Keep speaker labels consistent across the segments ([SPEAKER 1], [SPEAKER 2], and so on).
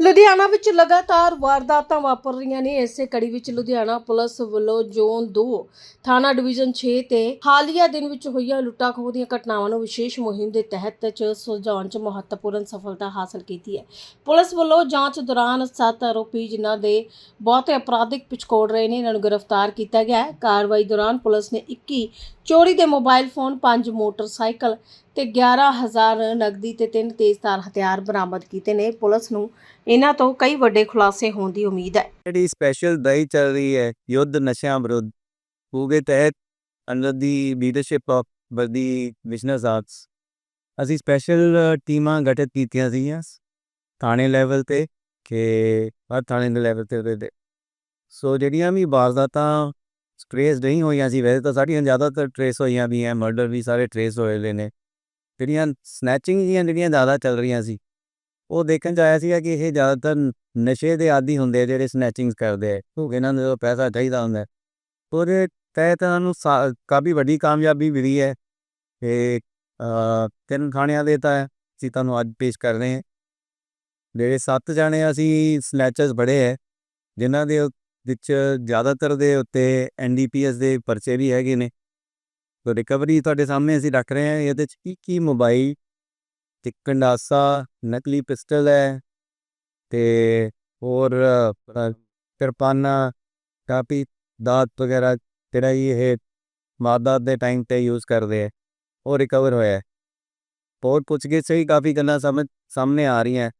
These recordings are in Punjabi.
[SPEAKER 1] ਲੁਧਿਆਣਾ ਵਿੱਚ ਲਗਾਤਾਰ ਵਾਰਦਾਤਾਂ ਵਾਪਰ ਰਹੀਆਂ ਨੇ। ਇਸੇ ਕੜੀ ਵਿੱਚ ਲੁਧਿਆਣਾ ਪੁਲਿਸ ਵੱਲੋਂ ਜ਼ੋਨ 2 ਥਾਣਾ ਡਿਵੀਜ਼ਨ 6 ਤੇ ਹਾਲੀਆ ਦਿਨ ਵਿੱਚ ਹੋਈਆਂ ਲੁੱਟਾਂ ਖੋਹ ਦੀਆਂ ਘਟਨਾਵਾਂ ਨੂੰ ਵਿਸ਼ੇਸ਼ ਮੁਹਿੰਮ ਦੇ ਤਹਿਤ ਚ ਸੁਲਝਾਉਣ 'ਚ ਮਹੱਤਵਪੂਰਨ ਸਫਲਤਾ ਹਾਸਲ ਕੀਤੀ ਹੈ। ਪੁਲਿਸ ਵੱਲੋਂ ਜਾਂਚ ਦੌਰਾਨ ਸੱਤ ਆਰੋਪੀ, ਜਿਨ੍ਹਾਂ ਦੇ ਬਹੁਤੇ ਅਪਰਾਧਿਕ ਪਿਛਕੋੜ ਰਹੇ ਨੇ, ਇਹਨਾਂ ਨੂੰ ਗ੍ਰਿਫਤਾਰ ਕੀਤਾ ਗਿਆ ਹੈ। ਕਾਰਵਾਈ ਦੌਰਾਨ ਪੁਲਿਸ ਨੇ 21 ਚੋਰੀ ਦੇ ਮੋਬਾਈਲ ਫੋਨ 5 ਮੋਟਰਸਾਈਕਲ ਤੇ 11000 ਨਗਦੀ ਤੇ ਤਿੰਨ ਤੇਜ਼ਧਾਰ ਹਥਿਆਰ ਬਰਾਮਦ ਕੀਤੇ ਨੇ। ਪੁਲਿਸ ਨੂੰ ਇਹਨਾਂ ਤੋਂ ਕਈ ਵੱਡੇ ਖੁਲਾਸੇ ਹੋਣ ਦੀ ਉਮੀਦ ਹੈ।
[SPEAKER 2] ਜਿਹੜੀ ਸਪੈਸ਼ਲ ਦਈ ਚੱਲ ਰਹੀ ਹੈ, ਯੁੱਧ ਨਸ਼ਿਆਂ ਵਿਰੁੱਧ, ਉਹਦੇ ਤਹਿਤ ਅੰਡਰ ਦੀ ਲੀਡਰਸ਼ਿਪ ਆਫ ਬਰਦੀ ਬਿਜ਼ਨਸ ਆਰਟਸ। ਅਸੀਂ ਸਪੈਸ਼ਲ ਟੀਮਾਂ ਗਠਿਤ ਕੀਤੀਆਂ ਸੀਗੀਆਂ ਥਾਣੇ ਲੈਵਲ ਤੇ, ਕਿ ਹਰ ਥਾਣੇ ਦੇ ਲੈਵਲ ਤੇ ਉਹਦੇ ਤੇ। ਸੋ ਜਿਹੜੀਆਂ ਵੀ ਵਾਰਦਾਤਾਂ ਟਰੇਸ ਨਹੀਂ ਹੋਈਆਂ ਸੀ। ਵੈਸੇ ਤਾਂ ਸਾਡੀਆਂ ਜ਼ਿਆਦਾਤਰ ਟਰੇਸ ਹੋਈਆਂ ਵੀ ਹੈ ਮਰਡਰ ਵੀ ਸਾਰੇ ਟਰੇਸ ਹੋਏ ਲੈ ਨੇ। ਜਿਹੜੀਆਂ ਸਨੈਚਿੰਗ ਦੀਆਂ ਜਿਹੜੀਆਂ ਜ਼ਿਆਦਾ ਚੱਲ ਰਹੀਆਂ ਸੀ, ਉਹ ਦੇਖਣ ਚ ਆਇਆ ਸੀਗਾ ਕਿ ਇਹ ਜ਼ਿਆਦਾਤਰ ਨਸ਼ੇ ਦੇ ਆਦੀ ਹੁੰਦੇ ਆ, ਜਿਹੜੇ ਸਨੈਚਿੰਗਸ ਕਰਦੇ ਆ। ਕਿਉਂਕਿ ਇਹਨਾਂ ਨੂੰ ਪੈਸਾ ਚਾਹੀਦਾ ਹੁੰਦਾ ਉਹਦੇ ਤਹਿਤ ਇਹਨਾਂ ਨੂੰ ਸਾ- ਕਾਫੀ ਵੱਡੀ ਕਾਮਯਾਬੀ ਮਿਲੀ ਹੈ। ਤੇ ਤਿੰਨ ਥਾਣਿਆਂ ਦੇ ਤਾਂ ਅਸੀਂ ਤੁਹਾਨੂੰ ਅੱਜ ਪੇਸ਼ ਕਰ ਰਹੇ ਹਾਂ। ਜਿਹੜੇ ਸੱਤ ਜਾਣੇ ਅਸੀਂ ਸਨੈਚਰਸ ਬੜੇ ਹੈ, ਜਿਨ੍ਹਾਂ ਦੇ ਵਿੱਚ ਜ਼ਿਆਦਾਤਰ ਦੇ ਉੱਤੇ ਐਨਡੀਪੀਐਸ ਦੇ ਪਰਚੇ ਵੀ ਹੈਗੇ ਨੇ। ਤੋ ਰਿਕਵਰੀ ਤੁਹਾਡੇ ਸਾਹਮਣੇ ਅਸੀਂ ਰੱਖ ਰਹੇ ਹਾਂ, ਇਹਦੇ ਚ ਕੀ ਕੀ ਮੋਬਾਈਲ ਤੇ ਕੰਡਾਸਾ, ਨਕਲੀ ਪਿਸਟਲ ਹੈ ਤੇ ਹੋਰ ਕਿਰਪਾਨਾ ਕਿਰਪਾਨਾਂ, ਕਾਪੀ, ਦਾਤ ਵਗੈਰਾ ਜਿਹੜਾ ਇਹ ਵਾਰਦਾਤ ਦੇ ਟਾਈਮ ਤੇ ਯੂਜ਼ ਕਰਦੇ ਹੈ, ਉਹ ਰਿਕਵਰ ਹੋਇਆ ਹੈ। ਹੋਰ ਪੁੱਛਗਿੱਛ ਵੀ ਕਾਫੀ ਗੱਲਾਂ ਸਮਝ, ਸਾਹਮਣੇ ਆ ਰਹੀਆਂ।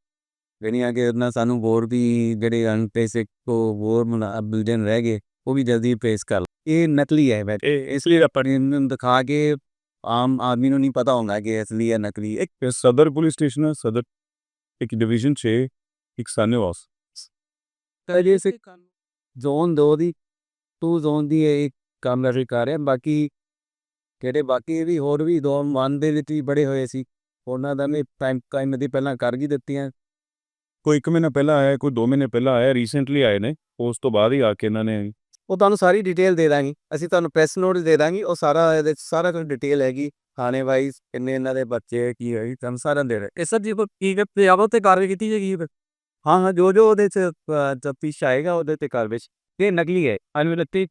[SPEAKER 2] ਜਿਹੜੀਆਂ ਕਿ ਉਹਨਾਂ ਸਾਨੂੰ ਹੋਰ ਵੀ ਜਿਹੜੇ ਅਨਪੇਸਿਕ ਕੋ ਹੋਰ ਬਿਲਡਨ ਰਹਿ ਗਏ ਉਹ ਵੀ ਜਲਦੀ ਪੇਸ ਕਰ। ਇਹ ਨਕਲੀ ਹੈ ਵੈਸੇ।
[SPEAKER 3] ਇਸ ਲਈ ਆਪਾਂ
[SPEAKER 2] ਇਹਨੂੰ ਦਿਖਾ ਕੇ ਆਮ ਆਦਮੀ ਨੂੰ ਨਹੀਂ ਪਤਾ ਹੁੰਦਾ ਕਿ ਅਸਲੀ ਹੈ ਨਕਲੀ
[SPEAKER 3] ਇੱਕ ਸਦਰ ਪੁਲਿਸ ਸਟੇਸ਼ਨ ਸਦਰ ਇੱਕ ਡਿਵੀਜ਼ਨ 6 ਇੱਕ ਸਾਨੇਵਾਸ
[SPEAKER 2] ਤਾਂ ਜੇ ਸੇ ਜ਼ੋਨ 2 ਦੀ ਟੂ ਜ਼ੋਨ ਦੀ ਇਹ ਕੰਮ ਕਰ ਕਰ ਰਿਹਾ ਬਾਕੀ ਕਿਹੜੇ ਬਾਕੀ ਵੀ ਹੋਰ ਵੀ ਦੋ ਮਨ ਦੇ ਵਿੱਚ ਵੀ ਬੜੇ ਹੋਏ ਸੀ। ਉਹਨਾਂ ਦਾ ਵੀ ਟਾਈਮ ਟਾਈਮ ਦੀ ਪਹਿਲਾਂ ਕਰ ਹੀ ਦਿੱਤੀਆਂ।
[SPEAKER 3] ਕੋਈ ਇੱਕ ਮਹੀਨਾ ਪਹਿਲਾਂ ਆਇਆ ਕੋਈ 2 ਮਹੀਨੇ ਪਹਿਲਾਂ ਆਇਆ ਰੀਸੈਂਟਲੀ ਆਏ ਨੇ ਉਸ ਤੋਂ ਬਾਅਦ ਹੀ ਆ ਕੇ ਇਹਨਾਂ ਨੇ
[SPEAKER 2] ਉਹ ਤੁਹਾਨੂੰ ਸਾਰੀ ਡਿਟੇਲ ਦੇ ਦਾਂਗੇ। ਅਸੀਂ ਤੁਹਾਨੂੰ ਪ੍ਰੈਸ ਨੋਟ ਦੇ ਦਾਂਗੇ ਉਹ ਸਾਰਾ ਇਹਦੇ ਸਾਰਾ ਕੁਝ ਡਿਟੇਲ ਹੈਗੀ। ਥਾਣੇ ਵਾਈਜ਼ ਕਿੰਨੇ ਇਹਨਾਂ ਦੇ ਬੱਚੇ ਕੀ ਹੈ ਤੁਹਾਨੂੰ ਸਾਰਾ ਦੇ ਰਹੇ
[SPEAKER 4] ਇਹ ਸਰ ਜੀ ਕੋ ਕੀ ਕਰਦੇ ਆਵੋ ਤੇ ਕਾਰਵਾਈ ਕੀਤੀ ਜਾਏਗੀ ਫਿਰ?
[SPEAKER 2] ਹਾਂ ਹਾਂ ਜੋ ਜੋ ਉਹਦੇ 'ਚ ਤਫਤੀਸ਼ ਆਏਗਾ ਉਹਦੇ ਤੇ ਕਾਰਵਾਈ ਇਹ ਨਕਲੀ ਹੈ। ਅਨਵਿਲਤੀ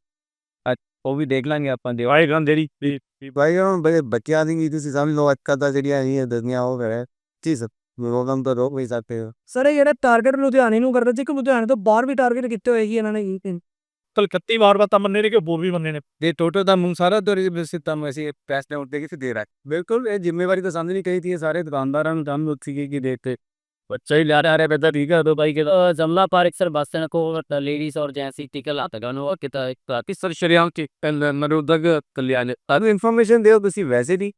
[SPEAKER 2] ਉਹ ਵੀ ਦੇਖ ਲਾਂਗੇ ਆਪਾਂ ਦੇ।
[SPEAKER 3] ਆਏ ਗਨ ਵੀ
[SPEAKER 2] ਭਾਈ ਹੁਣ ਬੱਚਿਆਂ ਦੀ ਵੀ ਤੁਸੀਂ ਸਮਝ ਲਓ ਅੱਕਾ ਤਾਂ ਜਿਹੜੀਆਂ ਇਹ ਦਦੀਆਂ ਉਹ ਕਰੇ ਜੀ ਸਰ। ਪ੍ਰੋਗਰਾਮ ਤਾਂ ਰੋਕ ਨਹੀਂ ਸਕਦੇ ਹੋ
[SPEAKER 4] ਸਰ ਇਹ ਜਿਹੜਾ ਟਾਰਗੇਟ ਲੁਧਿਆਣੇ ਨੂੰ ਕਰਦੇ ਸੀ ਕਿ ਲੁਧਿਆਣੇ ਤੋਂ ਬਾਹਰ ਵੀ ਟਾਰਗੇਟ ਕੀਤੇ ਹੋਏ ਸੀ ਇਹਨਾਂ ਨੇ ਕੀ
[SPEAKER 3] ਕਲਕੱਤੀ ਵਾਰਦਾਤਾਂ ਮੰਨੇ ਨੇ ਕਿ ਹੋਰ ਵੀ ਮੰਨੇ ਨੇ
[SPEAKER 2] ਦੇ ਟੋਟਲ ਦਾ ਮੁੰ ਸਾਰਾ ਦੋਰੀ ਬਸਿਤ ਤਾਂ ਅਸੀਂ ਪੈਸ ਡਾਊਨ ਤੇ ਕਿਸੇ ਦੇ ਰਹਾ ਬਿਲਕੁਲ ਇਹ ਜ਼ਿੰਮੇਵਾਰੀ ਤਾਂ ਸਮਝ ਨਹੀਂ ਕਹੀ ਥੀ ਇਹ ਸਾਰੇ ਦੁਕਾਨਦਾਰਾਂ ਨੂੰ ਜਾਣ ਸੀ ਕਿ ਦੇਖਤੇ
[SPEAKER 5] बच्चा ही ला रहा है बेहतर ठीक है तो भाई के जमला पार्क सर बस स्टैंड को लेडीज और जेंट्स टिकल आता गनो किता
[SPEAKER 2] ਕਿ ਸਰ ਸ਼ਰਿਆਮ ਕੇ ਨਰੋਦਗ ਕਲਿਆਣ ਤੁਹਾਨੂੰ ਇਨਫੋਰਮੇਸ਼ਨ ਦਿਓ ਤੁਸੀਂ ਵੈਸੇ ਦੀ